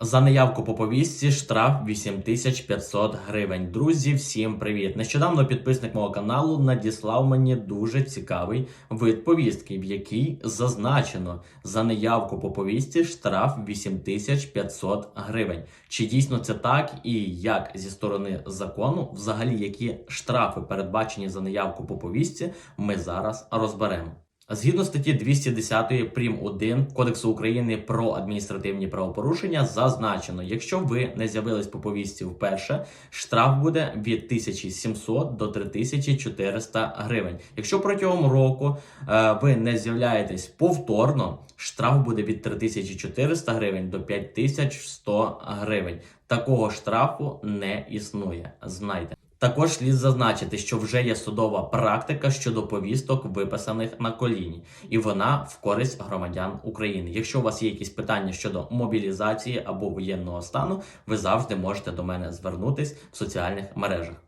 За неявку по повістці штраф 8500 гривень. Друзі, всім привіт! Нещодавно підписник мого каналу надіслав мені дуже цікавий вид повістки, в якій зазначено за неявку по повістці штраф 8500 гривень. Чи дійсно це так і як зі сторони закону, взагалі які штрафи передбачені за неявку по повістці, ми зараз розберемо. Згідно статті 210 прим. 1 Кодексу України про адміністративні правопорушення зазначено, якщо ви не з'явились по повістці вперше, штраф буде від 1700 до 3400 гривень. Якщо протягом року е, ви не з'являєтесь повторно, штраф буде від 3400 гривень до 5100 гривень. Такого штрафу не існує. Знайте. Також слід зазначити, що вже є судова практика щодо повісток, виписаних на коліні, і вона в користь громадян України. Якщо у вас є якісь питання щодо мобілізації або воєнного стану, ви завжди можете до мене звернутись в соціальних мережах.